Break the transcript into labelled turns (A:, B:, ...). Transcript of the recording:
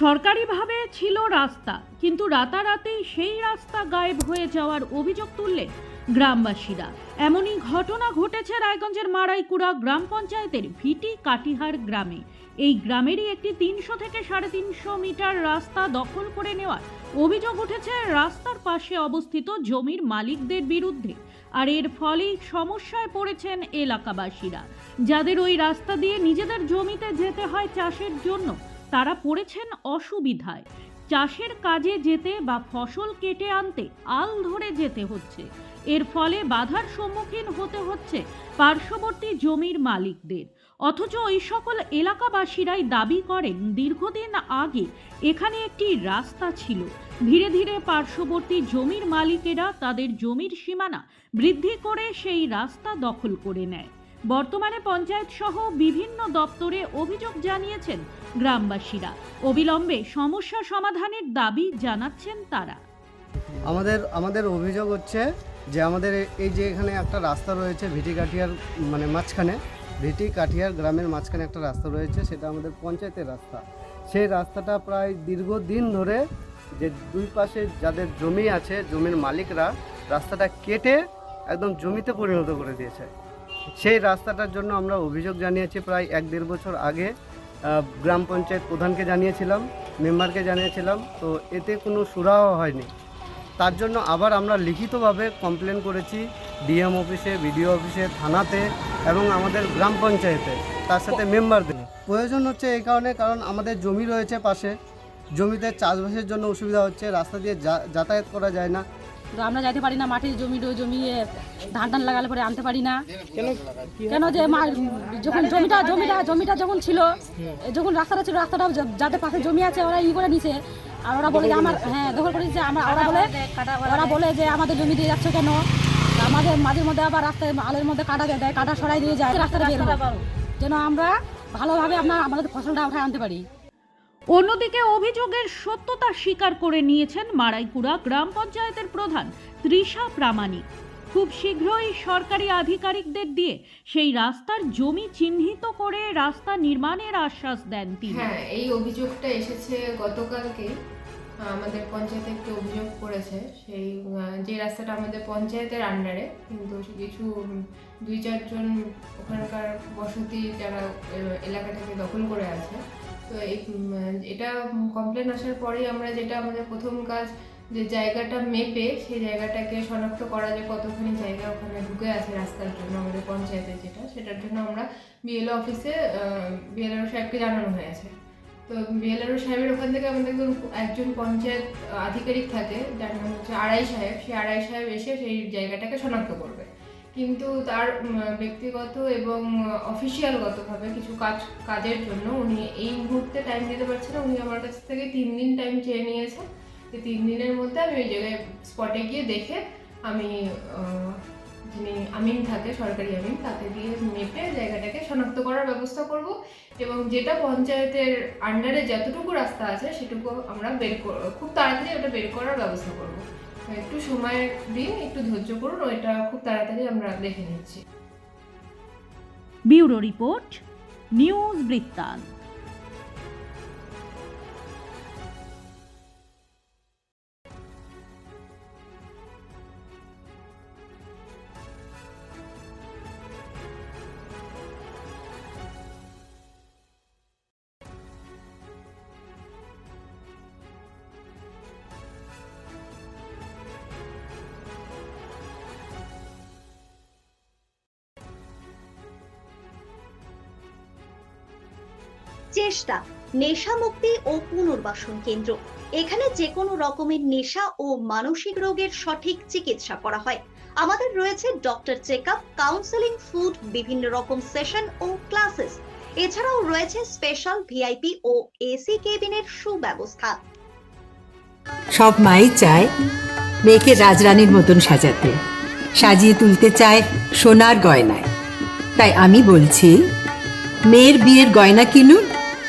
A: সরকারিভাবে ছিল রাস্তা, কিন্তু রাতারাতেই সেই রাস্তা গায়েব হয়ে যাওয়ার অভিযোগ তুললেন গ্রামবাসীরা। এমনই ঘটনা ঘটেছে রায়গঞ্জের মারাইকুড়া গ্রাম পঞ্চায়েতের ভিটি কাটিহার গ্রামে। এই গ্রামেরই একটি তিনশো থেকে সাড়ে তিনশো মিটার রাস্তা দখল করে নেওয়ার অভিযোগ উঠেছে রাস্তার পাশে অবস্থিত জমির মালিকদের বিরুদ্ধে। আর এর ফলেই সমস্যায় পড়েছেন এলাকাবাসীরা। যাদের ওই রাস্তা দিয়ে নিজেদের জমিতে যেতে হয় চাষের জন্য তারা পড়েছেন অসুবিধায়। চাষের কাজে যেতে বা ফসল কেটে আনতে আল ধরে যেতে হচ্ছে। এর ফলে বাধার সম্মুখীন হতে হচ্ছে পার্শ্ববর্তী জমির মালিকদের। অথচ ওই সকল এলাকাবাসীরাই দাবি করেন, দীর্ঘদিন আগে এখানে একটি রাস্তা ছিল। ধীরে ধীরে পার্শ্ববর্তী জমির মালিকেরা তাদের জমির সীমানা বৃদ্ধি করে সেই রাস্তা দখল করে নেয়। বর্তমানে পঞ্চায়েত সহ বিভিন্ন দপ্তরে অভিযোগ জানিয়েছেন গ্রামবাসীরা। অবিলম্বে সমস্যা সমাধানের দাবি জানাচ্ছেন তারা।
B: আমাদের আমাদের অভিযোগ হচ্ছে যে আমাদের এই যে এখানে একটা রাস্তা রয়েছে ভিটি কাঠিয়ার মানে মাঝখানে, ভিটি কাঠিয়ার গ্রামের মাঝখানে একটা রাস্তা রয়েছে, সেটা আমাদের পঞ্চায়েতের রাস্তা। সেই রাস্তাটা প্রায় দীর্ঘদিন ধরে যে দুই পাশে যাদের জমি আছে, জমির মালিকরা রাস্তাটা কেটে একদম জমিতে পরিণত করে দিয়েছে। সেই রাস্তাটার জন্য আমরা অভিযোগ জানিয়েছি প্রায় এক দেড় বছর আগে। গ্রাম পঞ্চায়েত প্রধানকে জানিয়েছিলাম, মেম্বারকে জানিয়েছিলাম, তো এতে কোনো সুরাহ হয়নি। তার জন্য আবার আমরা লিখিতভাবে কমপ্লেন করেছি ডিএম অফিসে বিডিও অফিসে থানাতে এবং আমাদের গ্রাম পঞ্চায়েতে, তার সাথে মেম্বারদের। প্রয়োজন হচ্ছে এই কারণে, কারণ আমাদের জমি রয়েছে পাশে। জমিতে চাষবাসের জন্য অসুবিধা হচ্ছে, রাস্তা দিয়ে যাতায়াত করা যায় না।
C: তো আমরা যাইতে পারি না মাটির জমি জমিয়ে ধান টান লাগালে পরে আনতে পারি না। কেন যে যখন জমিটা জমিটা জমিটা যখন ছিল যখন রাস্তাটা ছিল রাস্তাটা যাদের পাশে জমি আছে ওরা ই করে নিছে। আর ওরা বলে যে আমার হ্যাঁ দখল করে দিচ্ছে আমার ওরা বলে ওরা বলে যে আমাদের জমি দিয়ে যাচ্ছে কেন? আমাদের মাঝের মধ্যে আবার রাস্তায় আলের মধ্যে কাটা দিয়ে দেয় কাটা সরাই দিয়ে যায়। রাস্তাটা যেন আমরা ভালোভাবে আপনার আমাদের ফসলটা উঠায় আনতে পারি।
A: অন্যদিকে অভিযোগের সত্যতা স্বীকার করে নিয়েছেন মারাইকুড়া গ্রাম পঞ্চায়েতের প্রধান তৃষা প্রামাণিক। খুব শীঘ্রই সরকারি আধিকারিকদের দিয়ে সেই রাস্তার জমি চিহ্নিত করে রাস্তা নির্মাণের আশ্বাস দেন তিনি।
D: হ্যাঁ এই অভিযোগটা এসেছে গতকালকে। আমাদের পঞ্চায়েতে একটি অভিযোগ করেছে। সেই যে রাস্তাটা আমাদের পঞ্চায়েতের আন্ডারে কিন্তু কিছু দুই চারজন ওখানকার বসতি যারা এলাকাটাকে দখল করে আছে তো এটা কমপ্লেন আসার পরেই আমরা যেটা আমাদের প্রথম কাজ, যে জায়গাটা মেপে সেই জায়গাটাকে শনাক্ত করা যে কতখানি জায়গা ওখানে ঢুকে আছে রাস্তার জন্য, আমাদের পঞ্চায়েতে যেটা, সেটার জন্য আমরা বিএলও অফিসে বিএলআর সাহেবকে জানানো হয়েছে। তো বিএলআর সাহেবের ওখান থেকে আমাদের একজন একজন পঞ্চায়েত আধিকারিক থাকে, যার নাম হচ্ছে আড়াই সাহেব সেই আড়াই সাহেব এসে সেই জায়গাটাকে শনাক্ত করবে। কিন্তু তার ব্যক্তিগত এবং অফিসিয়ালগতভাবে কিছু কাজ, কাজের জন্য উনি এই মুহূর্তে টাইম দিতে পারছেন না। উনি আমার কাছ থেকে তিন দিন টাইম চেয়ে নিয়েছেন। যে তিন দিনের মধ্যে আমি ওই জায়গায় স্পটে গিয়ে দেখে আমি যিনি আমিন থাকে, সরকারি আমিন, তাকে দিয়ে মেপে জায়গাটাকে শনাক্ত করার ব্যবস্থা করব এবং যেটা পঞ্চায়েতের আন্ডারে যতটুকু রাস্তা আছে সেটুকু আমরা বের খুব তাড়াতাড়ি ওটা বের করার ব্যবস্থা করব। একটু সময় দিন, একটু ধৈর্য করুন ওইটা খুব তাড়াতাড়ি আমরা দেখে নিচ্ছি।
A: বিউরো রিপোর্ট, নিউজ বৃত্তান্ত।
E: চেষ্টা, নেশা মুক্তি ও পুনর্বাসন কেন্দ্র। এখানে যে কোনো রকমের নেশা ও মানসিক রোগের সঠিক চিকিৎসা করা হয়। আমাদের রয়েছে doctor check up counselling food বিভিন্ন রকম সেশন ও ক্লাসেস এছাড়াও রয়েছে স্পেশাল ভিআইপি ও এসি কেবিনের সুব্যবস্থা।
F: সব মাই চায় মেয়েকে রাজরানীর মতন সাজাতে। সাজিয়ে তুলতে চায় সোনার গয়নায়। তাই আমি বলছি, মেয়ের বিয়ের গয়না কিনুন